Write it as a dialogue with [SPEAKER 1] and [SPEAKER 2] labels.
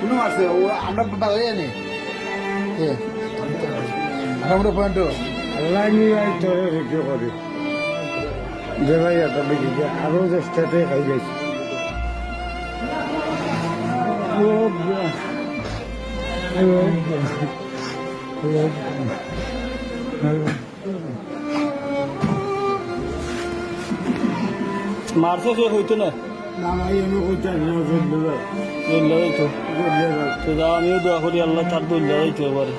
[SPEAKER 1] কোনো মারছে ও আমরা বাজারে জানি। আমরা পয়েন্ট
[SPEAKER 2] তোরে রেখে করে? যে ভাই বেশি খাই
[SPEAKER 3] সে হইতো না?
[SPEAKER 2] না ভাই আমি কোথায় নিয়ে চলবে
[SPEAKER 3] দৌড়লে হইতো
[SPEAKER 2] চলবে
[SPEAKER 3] তো আমিও দোয়া করি আল্লাহ তার দৌড়লে হইতো এবারে